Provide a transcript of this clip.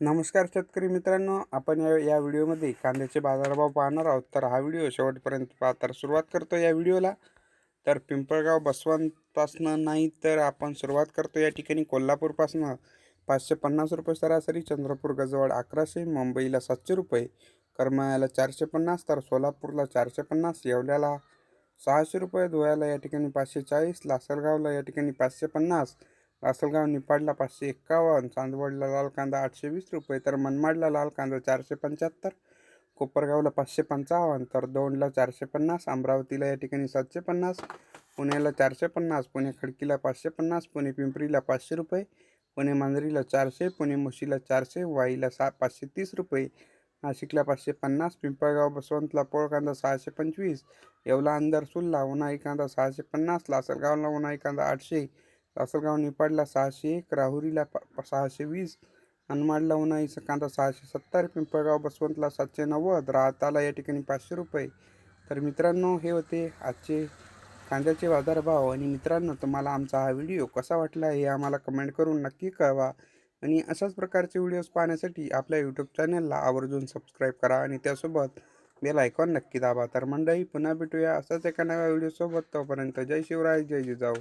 नमस्कार शेतकरी मित्रांनो आपण या या व्हिडिओमध्ये कांद्याचे बाजारभाव पाहणार आहोत. तर हा व्हिडिओ शेवटपर्यंत पाह तर सुरुवात करतो या व्हिडिओला. तर पिंपळगाव बसवंतपासनं नाही तर आपण सुरुवात करतो या ठिकाणी कोल्हापूरपासनं. पाचशे पन्नास रुपये सरासरी चंद्रपूर गजवाड अकराशे मुंबईला सातशे रुपये करमाळ्याला चारशे पन्नास तर सोलापूरला चारशे पन्नास येवल्याला सहाशे रुपये धुळ्याला या ठिकाणी पाचशे चाळीस लासलगावला या ठिकाणी पाचशे पन्नास लासलगाव निपाडला पाचशे एक्कावन्न चांदवडला लाल कांदा आठशे वीस रुपये तर मनमाडला लाल कांदा चारशे पंच्याहत्तर कोपरगावला पाचशे पंचावन्न तर दौंडला चारशे पन्नास अमरावतीला या ठिकाणी सातशे पन्नास पुण्याला चारशे पन्नास पुणे खडकीला पाचशे पन्नास पुणे पिंपरीला पाचशे रुपये पुणे मांजरीला चारशे पुणे मुशीला चारशे वाईला सा पाचशे तीस रुपये नाशिकला पाचशे पन्नास पिंपळगाव बसवंतला पोळ कांदा सहाशे पंचवीस येवला अंदर सुल्ला उन्हाळी कांदा सहाशे पन्नास लासलगावला उन्हाळी कांदा आठशे लासलगाव निपाडला सहाशे एक राहुरीला पा सहाशे वीस मनमाडला उन्हाळीचा कांदा सहाशे सत्तर पिंपळगाव बसवंतला सातशे नव्वद राहताला या ठिकाणी पाचशे रुपये. तर मित्रांनो हे होते आजचे कांद्याचे बाजारभाव आणि मित्रांनो तुम्हाला आमचा हा व्हिडिओ कसा वाटला हे आम्हाला कमेंट करून नक्की कळवा. आणि अशाच प्रकारचे व्हिडिओज पाहण्यासाठी आपल्या यूट्यूब चॅनलला आवर्जून सबस्क्राईब करा आणि त्यासोबत बेल आयकॉन नक्की दाबा. तर मंडळी पुन्हा भेटूया असाच एका नव्या व्हिडिओसोबत. तोपर्यंत जय शिवराय जय जिजाऊ.